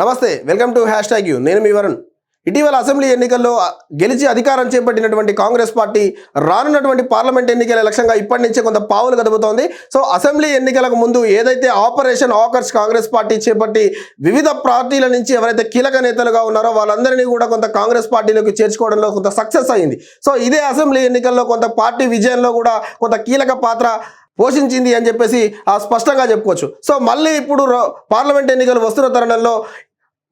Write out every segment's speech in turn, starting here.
నమస్తే welcome to hashtag you. నేను మీ వరుణ్. ఇటీవల అసెంబ్లీ ఎన్నికల్లో గెలిచి అధికారం చేపట్టినటువంటి కాంగ్రెస్ పార్టీ రానున్నటువంటి పార్లమెంట్ ఎన్నికల లక్ష్యంగా ఇప్పటి నుంచే కొంత పావులు కదుపుతోంది. సో అసెంబ్లీ ఎన్నికలకు ముందు ఏదైతే ఆపరేషన్ ఆకర్స్ కాంగ్రెస్ పార్టీ చేపట్టి వివిధ పార్టీల నుంచి ఎవరైతే కీలక నేతలుగా ఉన్నారో వాళ్ళందరినీ కూడా కొంత కాంగ్రెస్ పార్టీలోకి చేర్చుకోవడంలో కొంత సక్సెస్ అయింది. సో ఇదే అసెంబ్లీ ఎన్నికల్లో కొంత పార్టీ విజయంలో కూడా కొంత కీలక పాత్ర పోషించింది అని చెప్పేసి ఆ స్పష్టంగా చెప్పుకోవచ్చు. సో మళ్ళీ ఇప్పుడు పార్లమెంట్ ఎన్నికలు వస్తున్న తరుణంలో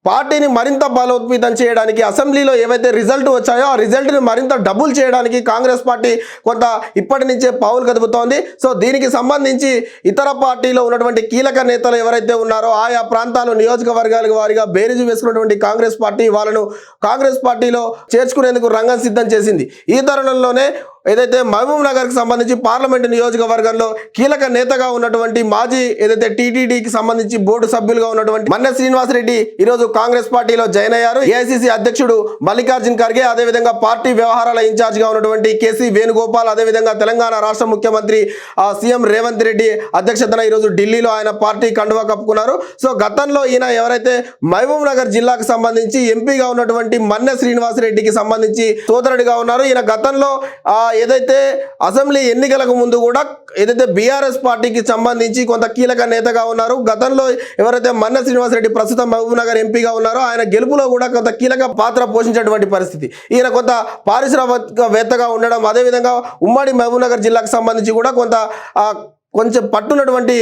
పార్టీని మరింత బలోపేతం చేయడానికి అసెంబ్లీలో ఏవైతే రిజల్ట్ వచ్చాయో ఆ రిజల్ట్ని మరింత డబుల్ చేయడానికి కాంగ్రెస్ పార్టీ కొంత ఇప్పటి నుంచే పావులు కదుపుతోంది. సో దీనికి సంబంధించి ఇతర పార్టీలో ఉన్నటువంటి కీలక నేతలు ఎవరైతే ఉన్నారో ఆయా ప్రాంతాలు నియోజకవర్గాల వారిగా బేరీజు వేసుకున్నటువంటి కాంగ్రెస్ పార్టీ వాళ్ళను కాంగ్రెస్ పార్టీలో చేర్చుకునేందుకు రంగం సిద్ధం చేసింది. ఈ తరుణంలోనే ఏదైతే మహబూబ్ నగర్కి సంబంధించి పార్లమెంటు నియోజకవర్గంలో కీలక నేతగా ఉన్నటువంటి మాజీ ఏదైతే టీటీడీకి సంబంధించి బోర్డు సభ్యులుగా ఉన్నటువంటి మన్నె శ్రీనివాసరెడ్డి ఈరోజు కాంగ్రెస్ పార్టీలో జాయిన్ అయ్యారు. ఏఐసిసి అధ్యక్షుడు మల్లికార్జున్ ఖర్గే అదేవిధంగా పార్టీ వ్యవహారాల ఇన్ఛార్జిగా ఉన్నటువంటి కేసీ వేణుగోపాల్ అదేవిధంగా తెలంగాణ రాష్ట్ర ముఖ్యమంత్రి ఆ, సీఎం రేవంత్ రెడ్డి అధ్యక్షతన ఈరోజు ఢిల్లీలో ఆయన పార్టీ కండువా కప్పుకున్నారు. సో గతంలో ఈయన ఎవరైతే మహబూబ్ నగర్ జిల్లాకు సంబంధించి ఎంపీగా ఉన్నటువంటి మన్నె శ్రీనివాసరెడ్డికి సంబంధించి సోదరుడిగా ఉన్నారు. ఈయన గతంలో ఆ, ఏదైతే అసెంబ్లీ ఎన్నికలకు ముందు కూడా ఏదైతే బీఆర్ఎస్ పార్టీకి సంబంధించి కొంత కీలక నేతగా ఉన్నారు గతంలో ఎవరైతే మన్న శ్రీనివాసరెడ్డి ప్రస్తుతం మహబూబ్నగర్ ఎంపీగా ఉన్నారో ఆయన గెలుపులో కూడా కొంత కీలక పాత్ర పోషించేటువంటి పరిస్థితి. ఈయన కొంత పారిశ్రామికవేత్తగా ఉండడం అదేవిధంగా ఉమ్మడి మహబూబ్నగర్ జిల్లాకు సంబంధించి కూడా కొంత కొంచెం పట్టున్నటువంటి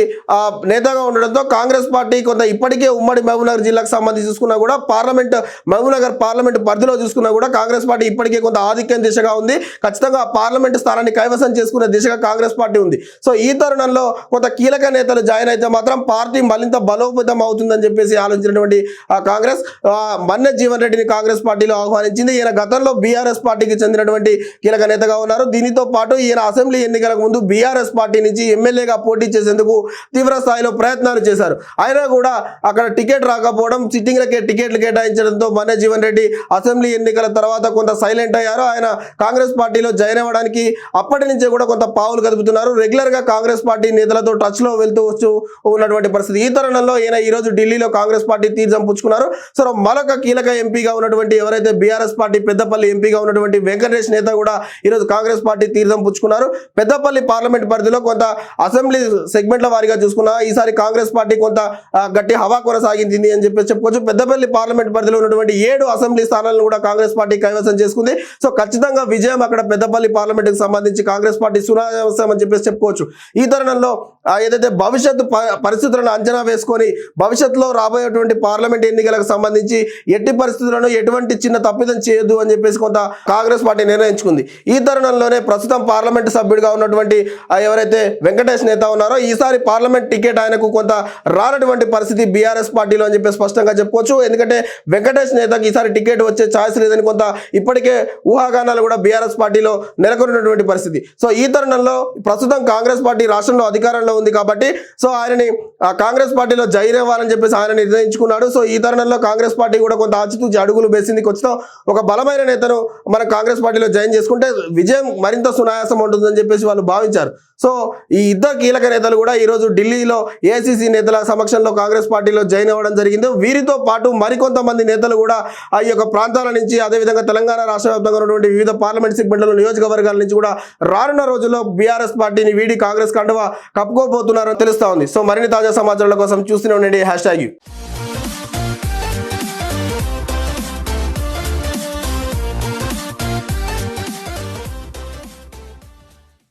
నేతగా ఉండడంతో కాంగ్రెస్ పార్టీ కొంత ఇప్పటికే ఉమ్మడి మహబూబ్నగర్ జిల్లాకు సంబంధించి చూసుకున్నా కూడా పార్లమెంట్ మహబూబ్నగర్ పార్లమెంట్ పరిధిలో చూసుకున్నా కూడా కాంగ్రెస్ పార్టీ ఇప్పటికే కొంత ఆధిక్యం దిశగా ఉంది. ఖచ్చితంగా పార్లమెంట్ స్థానాన్ని కైవసం చేసుకునే దిశగా కాంగ్రెస్ పార్టీ ఉంది. సో ఈ తరుణంలో కొంత కీలక నేతలు జాయిన్ అయితే మాత్రం పార్టీ మరింత బలోపేతం అవుతుందని చెప్పేసి ఆలోచించినటువంటి ఆ కాంగ్రెస్ ఆ, మన్నె జీవన్ రెడ్డిని కాంగ్రెస్ పార్టీలో ఆహ్వానించింది. ఈయన గతంలో బీఆర్ఎస్ పార్టీకి చెందినటువంటి కీలక నేతగా ఉన్నారు. దీనితో పాటు ఈయన అసెంబ్లీ ఎన్నికలకు ముందు బీఆర్ఎస్ పార్టీ నుంచి ఎమ్మెల్యే ఎమ్మెల్యేగా పోటీ చేసేందుకు తీవ్ర స్థాయిలో ప్రయత్నాలు చేశారు. అయినా కూడా అక్కడ టికెట్ రాకపోవడం సిట్టింగ్లకే టికెట్లు కేటాయించడంతో మన్నె జీవన్ రెడ్డి అసెంబ్లీ ఎన్నికల తర్వాత కొంత సైలెంట్ అయ్యారు. ఆయన కాంగ్రెస్ పార్టీలో జాయిన్ అవ్వడానికి అప్పటి నుంచే కూడా కొంత పావులు కదుపుతున్నారు. రెగ్యులర్గా కాంగ్రెస్ పార్టీ నేతలతో టచ్లో వెళ్తూ వచ్చు ఉన్నటువంటి పరిస్థితి. ఈ తరుణంలో ఈయన ఈ రోజు ఢిల్లీలో కాంగ్రెస్ పార్టీ తీర్థం పుచ్చుకున్నారు సో మరొక కీలక ఎంపీగా ఉన్నటువంటి ఎవరైతే బీఆర్ఎస్ పార్టీ పెద్దపల్లి ఎంపీగా ఉన్నటువంటి వెంకటేష్ నేత కూడా ఈరోజు కాంగ్రెస్ పార్టీ తీర్థం పుచ్చుకున్నారు పెద్దపల్లి పార్లమెంట్ పరిధిలో కొంత అసెంబ్లీ సెగ్మెంట్ల వారీగా చూసుకున్నా ఈసారి కాంగ్రెస్ పార్టీ కొంత గట్టి హవా కొనసాగించింది అని చెప్పేసి చెప్పుకోవచ్చు. పెద్దపల్లి పార్లమెంట్ పరిధిలో ఉన్నటువంటి ఏడు అసెంబ్లీ స్థానాలను కూడా కాంగ్రెస్ పార్టీ కైవసం చేసుకుంది. సో ఖచ్చితంగా విజయం అక్కడ పెద్దపల్లి పార్లమెంట్కి సంబంధించి కాంగ్రెస్ పార్టీ సునాయాసం అని చెప్పేసి చెప్పుకోవచ్చు. ఈ తరుణంలో ఏదైతే భవిష్యత్తు ప- పరిస్థితులను అంచనా వేసుకొని భవిష్యత్తులో రాబోయేటువంటి పార్లమెంట్ ఎన్నికలకు సంబంధించి ఎట్టి పరిస్థితులను ఎటువంటి చిన్న తప్పిదం చేయొద్దు అని చెప్పేసి కొంత కాంగ్రెస్ పార్టీ నిర్ణయించుకుంది. ఈ తరుణంలోనే ప్రస్తుతం పార్లమెంట్ సభ్యుడిగా ఉన్నటువంటి ఎవరైతే వెంకటేశ్వర వెంకటేష్ నేత ఉన్నారో ఈసారి పార్లమెంట్ టికెట్ ఆయనకు కొంత రానటువంటి పరిస్థితి బీఆర్ఎస్ పార్టీలో అని చెప్పి స్పష్టంగా చెప్పుకోవచ్చు. ఎందుకంటే వెంకటేష్ నేతకి ఈసారి టికెట్ వచ్చే ఛాయిస్ లేదని కొంత ఇప్పటికే ఊహాగానాలు కూడా బీఆర్ఎస్ పార్టీలో నెలకొన్నటువంటి పరిస్థితి. సో ఈ తరుణంలో ప్రస్తుతం కాంగ్రెస్ పార్టీ రాష్ట్రంలో అధికారంలో ఉంది కాబట్టి సో ఆయనని ఆ, కాంగ్రెస్ పార్టీలో జైన్ చెప్పేసి ఆయన నిర్ణయించుకున్నాడు. సో ఈ తరుణంలో కాంగ్రెస్ పార్టీ కూడా కొంత ఆచితూచి అడుగులు వేసింది. కొంచెం ఒక బలమైన నేతను మన కాంగ్రెస్ పార్టీలో జాయిన్ చేసుకుంటే విజయం మరింత సునాయాసం ఉంటుందని చెప్పేసి వాళ్ళు భావించారు. సో ఈ ఇద్దరు కీలక నేతలు కూడా ఈరోజు ఢిల్లీలో ఏసీసీ నేతల సమక్షంలో కాంగ్రెస్ పార్టీలో జాయిన్ అవ్వడం జరిగింది. వీరితో పాటు మరికొంతమంది నేతలు కూడా ఆ యొక్క ప్రాంతాల నుంచి అదేవిధంగా తెలంగాణ రాష్ట్ర వ్యాప్తంగా ఉన్నటువంటి వివిధ పార్లమెంట్ సెగ్మెంట్ల నియోజకవర్గాల నుంచి కూడా రానున్న రోజుల్లో బీఆర్ఎస్ పార్టీని వీడి కాంగ్రెస్ కండువా కప్పుకోబోతున్నారని తెలుస్తా ఉంది. సో మరిన్ని తాజా సమాచారాల కోసం చూస్తూనే ఉండండి. Hash tag